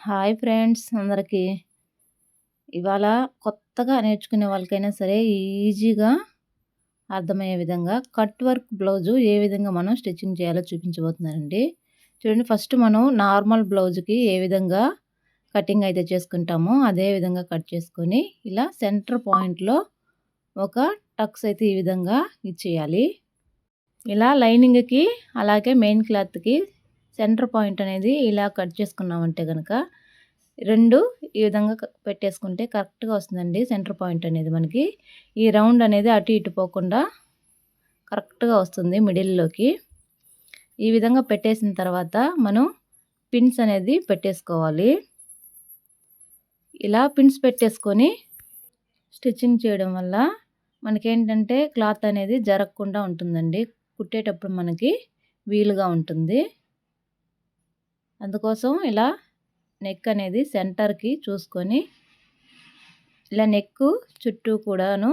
Hi friends అందరికీ. ఇవాళ కొత్తగా నేర్చుకునే వాళ్ళకైనా సరే ఈజీగా అర్థమయ్యే విధంగా కట్ వర్క్ బ్లౌజు ఏ విధంగా మనం స్టిచ్చింగ్ చేయాలో చూపించబోతున్నానండి చూడండి ఫస్ట్ మనం నార్మల్ బ్లౌజ్కి ఏ విధంగా కటింగ్ అయితే చేసుకుంటామో అదే విధంగా కట్ చేసుకొని ఇలా సెంటర్ పాయింట్లో ఒక టక్స్ అయితే ఈ విధంగా ఇచ్చేయాలి. ఇలా లైనింగ్కి అలాగే మెయిన్ క్లాత్కి సెంటర్ పాయింట్ అనేది ఇలా కట్ చేసుకున్నామంటే కనుక రెండు ఈ విధంగా పెట్టేసుకుంటే కరెక్ట్గా వస్తుందండి సెంటర్ పాయింట్ అనేది మనకి. ఈ రౌండ్ అనేది అటు ఇటు పోకుండా కరెక్ట్గా వస్తుంది మిడిల్లోకి. ఈ విధంగా పెట్టేసిన తర్వాత మనం పిన్స్ అనేది పెట్టేసుకోవాలి. ఇలా పిన్స్ పెట్టేసుకొని స్టిచ్చింగ్ చేయడం వల్ల మనకేంటంటే క్లాత్ అనేది జరగకుండా ఉంటుందండి. కుట్టేటప్పుడు మనకి వీలుగా ఉంటుంది. అందుకోసం ఇలా నెక్ అనేది సెంటర్కి చూసుకొని ఇలా నెక్ చుట్టూ కూడాను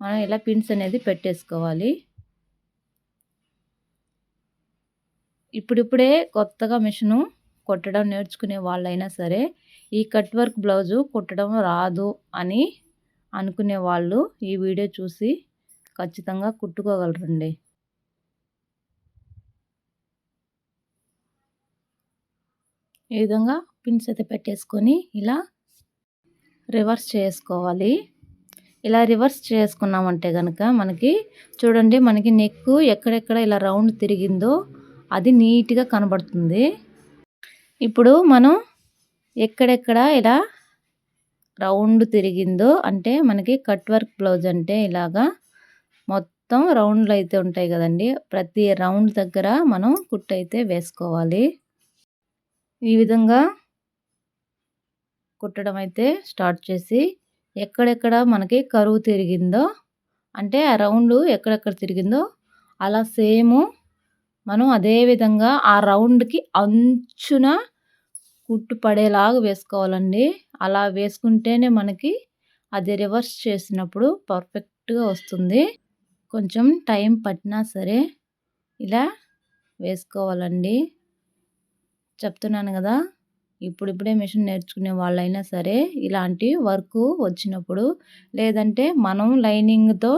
మనం ఇలా పిన్స్ అనేది పెట్టేసుకోవాలి. ఇప్పుడిప్పుడే కొత్తగా మిషను కుట్టడం నేర్చుకునే వాళ్ళైనా సరే ఈ కట్ వర్క్ బ్లౌజు కుట్టడం రాదు అని అనుకునే వాళ్ళు ఈ వీడియో చూసి ఖచ్చితంగా కుట్టుకోగలరండి. ఈ విధంగా పిన్స్ అయితే పెట్టేసుకొని ఇలా రివర్స్ చేసుకోవాలి. ఇలా రివర్స్ చేసుకున్నామంటే కనుక మనకి చూడండి మనకి నెక్ ఎక్కడెక్కడ ఇలా రౌండ్ తిరిగిందో అది నీట్గా కనబడుతుంది. ఇప్పుడు మనం ఎక్కడెక్కడ ఇలా రౌండ్ తిరిగిందో అంటే మనకి కట్ వర్క్ బ్లౌజ్ అంటే ఇలాగా మొత్తం రౌండ్లు అయితే ఉంటాయి కదండి. ప్రతి రౌండ్ దగ్గర మనం కుట్టు అయితే వేసుకోవాలి. ఈ విధంగా కుట్టడం అయితే స్టార్ట్ చేసి ఎక్కడెక్కడ మనకి కరువు తిరిగిందో అంటే ఆ రౌండ్ ఎక్కడెక్కడ తిరిగిందో అలా సేమ్ మనం అదే విధంగా ఆ రౌండ్కి అంచున కుట్టు పడేలాగా వేసుకోవాలండి. అలా వేసుకుంటేనే మనకి అది రివర్స్ చేసినప్పుడు పర్ఫెక్ట్గా వస్తుంది. కొంచెం టైం పట్టినా సరే ఇలా వేసుకోవాలండి. చెప్తున్నాను కదా ఇప్పుడిప్పుడే మిషన్ నేర్చుకునే వాళ్ళైనా సరే ఇలాంటి వర్క్ వచ్చినప్పుడు లేదంటే మనం లైనింగ్తో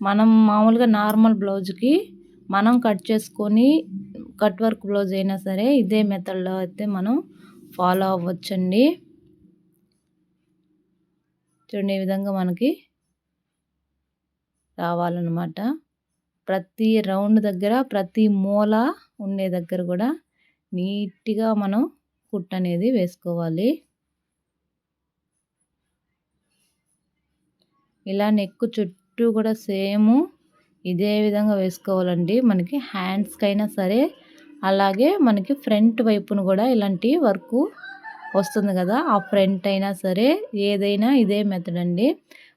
మనం మామూలుగా నార్మల్ బ్లౌజ్కి మనం కట్ చేసుకొని కట్ వర్క్ బ్లౌజ్ అయినా సరే ఇదే మెథడ్లో అయితే మనం ఫాలో అవ్వచ్చండి. చూడండి ఈ విధంగా మనకి రావాలన్నమాట. ప్రతి రౌండ్ దగ్గర ప్రతి మూల ఉండే దగ్గర కూడా నీట్గా మనం కుట్ అనేది వేసుకోవాలి. ఇలా నెక్ చుట్టూ కూడా సేమ్ ఇదే విధంగా వేసుకోవాలండి. మనకి హ్యాండ్స్కైనా సరే అలాగే మనకి ఫ్రంట్ వైపును కూడా ఇలాంటి వర్క్ వస్తుంది కదా ఆ ఫ్రంట్ అయినా సరే ఏదైనా ఇదే మెథడ్ అండి.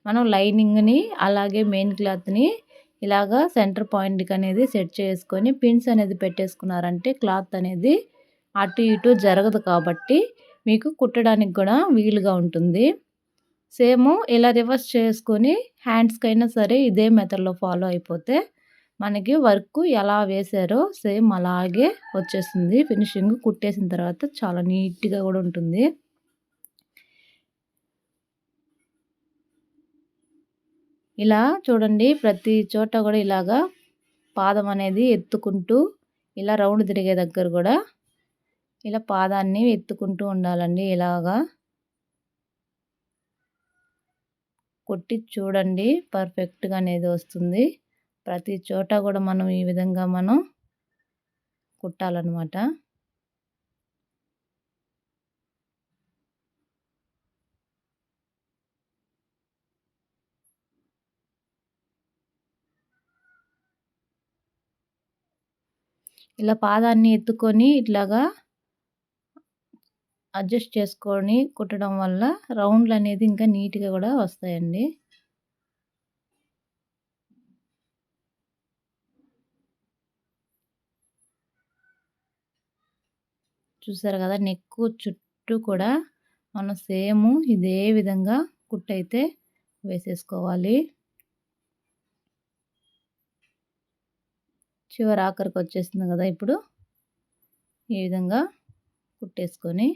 మనం లైనింగ్ని అలాగే మెయిన్ క్లాత్ని ఇలాగా సెంటర్ పాయింట్కి అనేది సెట్ చేసుకొని పిన్స్ అనేది పెట్టేసుకున్నారంటే క్లాత్ అనేది అటు ఇటు జరగదు కాబట్టి మీకు కుట్టడానికి కూడా వీలుగా ఉంటుంది. సేమ్ ఇలా రివర్స్ చేసుకొని హ్యాండ్స్కైనా సరే ఇదే మెథడ్లో ఫాలో అయిపోతే మనకి వర్క్ ఎలా వేసారో సేమ్ అలాగే వచ్చేస్తుంది ఫినిషింగ్ కుట్టేసిన తర్వాత చాలా నీట్గా కూడా ఉంటుంది. ఇలా చూడండి ప్రతి చోట కూడా ఇలాగా పాదం అనేది ఎత్తుకుంటూ ఇలా రౌండ్ తిరిగే దగ్గర కూడా ఇలా పాదాన్ని ఎత్తుకుంటూ ఉండాలండి. ఇలాగా కొట్టి చూడండి పర్ఫెక్ట్గా అనేది వస్తుంది. ప్రతి చోట కూడా మనం ఈ విధంగా మనం కుట్టాలన్నమాట. ఇలా పాదాన్ని ఎత్తుకొని ఇట్లాగా అడ్జస్ట్ చేసుకొని కుట్టడం వల్ల రౌండ్లు అనేది ఇంకా నీట్గా కూడా వస్తాయండి. చూసారు కదా నెక్ చుట్టూ కూడా మనం సేమ్ ఇదే విధంగా కుట్టయితే వేసేసుకోవాలి. చివరి ఆఖరికి వచ్చేసింది కదా ఇప్పుడు. ఈ విధంగా కుట్టేసుకొని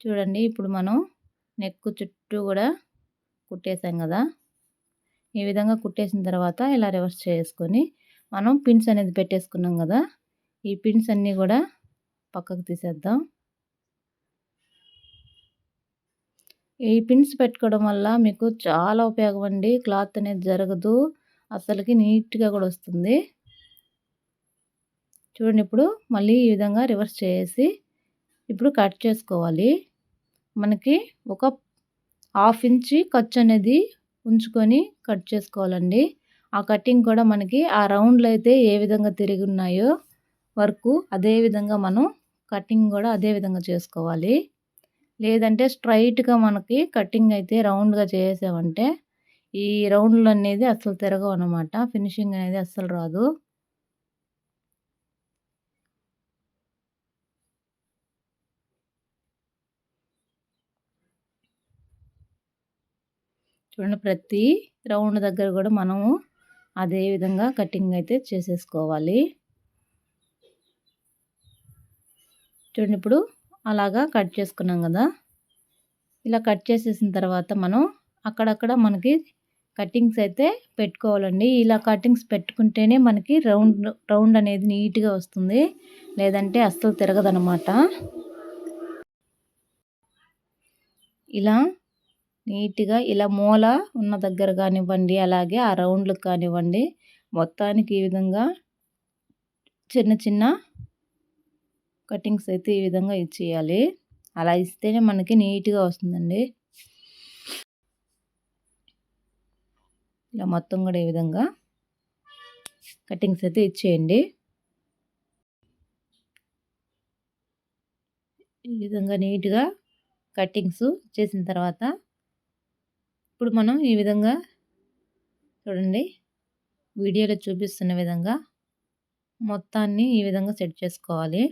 చూడండి ఇప్పుడు మనం నెక్ చుట్టూ కూడా కుట్టేసాం కదా. ఈ విధంగా కుట్టేసిన తర్వాత ఇలా రివర్స్ చేసుకొని మనం పిన్స్ అనేది పెట్టేసుకున్నాం కదా. ఈ పిన్స్ అన్నీ కూడా పక్కకు తీసేద్దాం. ఈ పిన్స్ పెట్టుకోవడం వల్ల మీకు చాలా ఉపయోగం అండి. క్లాత్ అనేది జరగదు. అసలుకి నీట్గా కూడా వస్తుంది. చూడండి ఇప్పుడు మళ్ళీ ఈ విధంగా రివర్స్ చేసి ఇప్పుడు కట్ చేసుకోవాలి. మనకి ఒక హాఫ్ ఇంచి ఖర్చు అనేది ఉంచుకొని కట్ చేసుకోవాలండి. ఆ కటింగ్ కూడా మనకి ఆ రౌండ్లు అయితే ఏ విధంగా తిరిగి ఉన్నాయో వర్క్ అదే విధంగా మనం కటింగ్ కూడా అదే విధంగా చేసుకోవాలి. లేదంటే స్ట్రైట్గా మనకి కటింగ్ అయితే రౌండ్గా చేసామంటే ఈ రౌండ్లు అనేది అస్సలు తిరగవు అనమాట ఫినిషింగ్ అనేది అస్సలు రాదు. చూడండి ప్రతి రౌండ్ దగ్గర కూడా మనము అదే విధంగా కటింగ్ అయితే చేసేసుకోవాలి. చూడండి ఇప్పుడు అలాగా కట్ చేసుకున్నాం కదా. ఇలా కట్ చేసేసిన తర్వాత మనం అక్కడక్కడ మనకి కటింగ్స్ అయితే పెట్టుకోవాలండి. ఇలా కటింగ్స్ పెట్టుకుంటేనే మనకి రౌండ్ రౌండ్ అనేది నీట్గా వస్తుంది. లేదంటే అస్సలు తిరగదనమాట ఇలా నీట్గా ఇలా మూల ఉన్న దగ్గర కానివ్వండి అలాగే ఆ రౌండ్లకు కానివ్వండి మొత్తానికి ఈ విధంగా చిన్న చిన్న కటింగ్స్ అయితే ఈ విధంగా ఇచ్చేయాలి. అలా ఇస్తేనే మనకి నీట్గా వస్తుందండి. ఇలా మొత్తం కూడా ఈ విధంగా కటింగ్స్ అయితే ఇచ్చేయండి. ఈ విధంగా నీట్గా కటింగ్స్ చేసిన తర్వాత ఇప్పుడు మనం ఈ విధంగా చూడండి. వీడియోలో చూపిస్తున్న విధంగా మొత్తాన్ని ఈ విధంగా సెట్ చేసుకోవాలి.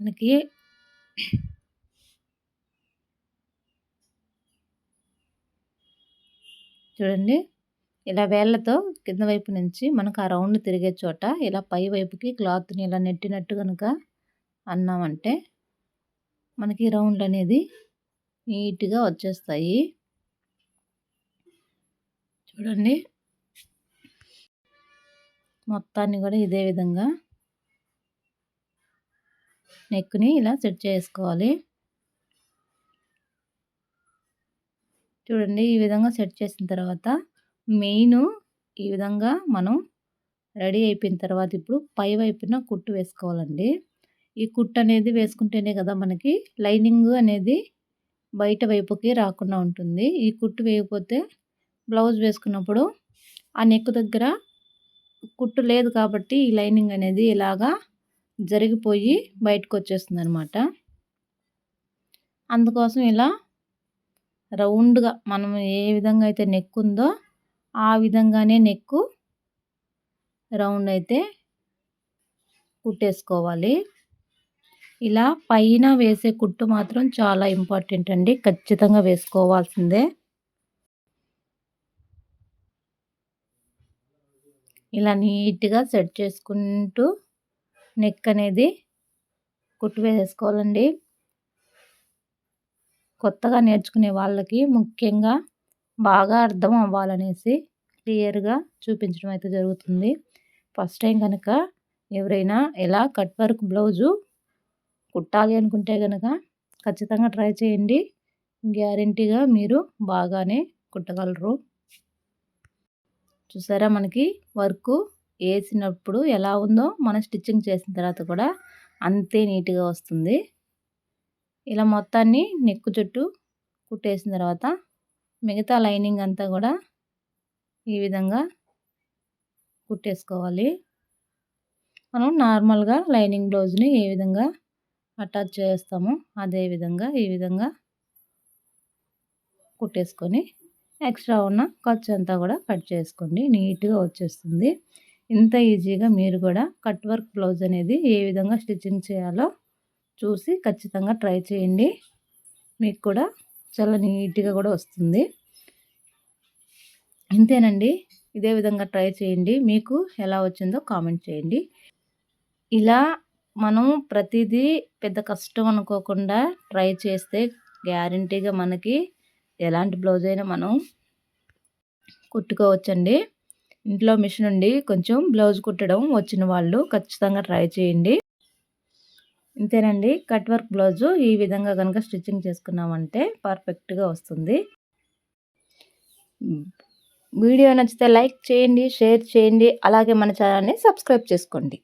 మనకి చూడండి. ఇలా వేళ్ళతో కింద వైపు నుంచి మనకు ఆ రౌండ్ తిరిగే చోట ఇలా పై వైపుకి క్లాత్ని ఇలా నెట్టినట్టు కనుక అన్నామంటే మనకి రౌండ్లు అనేది నీట్గా వచ్చేస్తాయి. చూడండి. మొత్తాన్ని కూడా ఇదే విధంగా నెక్ని ఇలా సెట్ చేసుకోవాలి. చూడండి ఈ విధంగా సెట్ చేసిన తర్వాత మెయిన్ ఈ విధంగా మనం రెడీ అయిపోయిన తర్వాత ఇప్పుడు పై వైపున కుట్టు వేసుకోవాలండి. ఈ కుట్టు అనేది వేసుకుంటేనే కదా మనకి లైనింగ్ అనేది బయట వైపుకి రాకుండా ఉంటుంది. ఈ కుట్టు వేయకపోతే బ్లౌజ్ వేసుకున్నప్పుడు ఆ నెక్ దగ్గర కుట్టు లేదు కాబట్టి ఈ లైనింగ్ అనేది ఇలాగా జరిగిపోయి బయటకు వచ్చేస్తుంది అనమాట అందుకోసం ఇలా రౌండ్గా మనం ఏ విధంగా అయితే నెక్ ఉందో ఆ విధంగానే నెక్కు రౌండ్ అయితే కుట్టేసుకోవాలి. ఇలా పైన వేసే కుట్టు మాత్రం చాలా ఇంపార్టెంట్ అండి. ఖచ్చితంగా వేసుకోవాల్సిందే. ఇలా నీట్గా సెట్ చేసుకుంటూ నెక్ అనేది కుట్టు వేసేసుకోవాలండి కొత్తగా నేర్చుకునే వాళ్ళకి ముఖ్యంగా బాగా అర్థం అవ్వాలనేసి క్లియర్గా చూపించడం అయితే జరుగుతుంది. ఫస్ట్ టైం కనుక ఎవరైనా ఎలా కట్ వర్క్ బ్లౌజు కుట్టాలి అనుకుంటే కనుక ఖచ్చితంగా ట్రై చేయండి. గ్యారంటీగా మీరు బాగానే కుట్టగలరు. చూసారా మనకి వర్క్ వేసినప్పుడు ఎలా ఉందో మనం స్టిచ్చింగ్ చేసిన తర్వాత కూడా అంతే నీట్గా వస్తుంది. ఇలా మొత్తాన్ని నెక్కు చుట్టూ కుట్టేసిన తర్వాత మిగతా లైనింగ్ అంతా కూడా ఈ విధంగా కుట్టేసుకోవాలి. మనం నార్మల్గా లైనింగ్ బ్లౌజ్ని ఏ విధంగా అటాచ్ చేస్తామో అదే విధంగా ఈ విధంగా కుట్టేసుకొని ఎక్స్ట్రా ఉన్న ఖర్చు అంతా కూడా కట్ చేసుకోండి. నీట్గా వచ్చేస్తుంది. ఇంత ఈజీగా మీరు కూడా కట్ వర్క్ బ్లౌజ్ అనేది ఏ విధంగా స్టిచ్చింగ్ చేయాలో చూసి ఖచ్చితంగా ట్రై చేయండి. మీకు కూడా చాలా నీట్గా కూడా వస్తుంది. ఇంతేనండి. ఇదే విధంగా ట్రై చేయండి. మీకు ఎలా వచ్చిందో కామెంట్ చేయండి. ఇలా మనం ప్రతిదీ పెద్ద కష్టం అనుకోకుండా ట్రై చేస్తే గ్యారంటీగా మనకి ఎలాంటి బ్లౌజ్ అయినా మనం కుట్టుకోవచ్చండి. ఇంట్లో మిషన్ ఉండి కొంచెం బ్లౌజ్ కుట్టడం వచ్చిన వాళ్ళు ఖచ్చితంగా ట్రై చేయండి. ఇంతేనండి. కట్ వర్క్ బ్లౌజు ఈ విధంగా కనుక స్టిచ్చింగ్ చేసుకున్నామంటే పర్ఫెక్ట్గా వస్తుంది. వీడియో నచ్చితే లైక్ చేయండి షేర్ చేయండి అలాగే మన ఛానల్ని సబ్స్క్రైబ్ చేసుకోండి.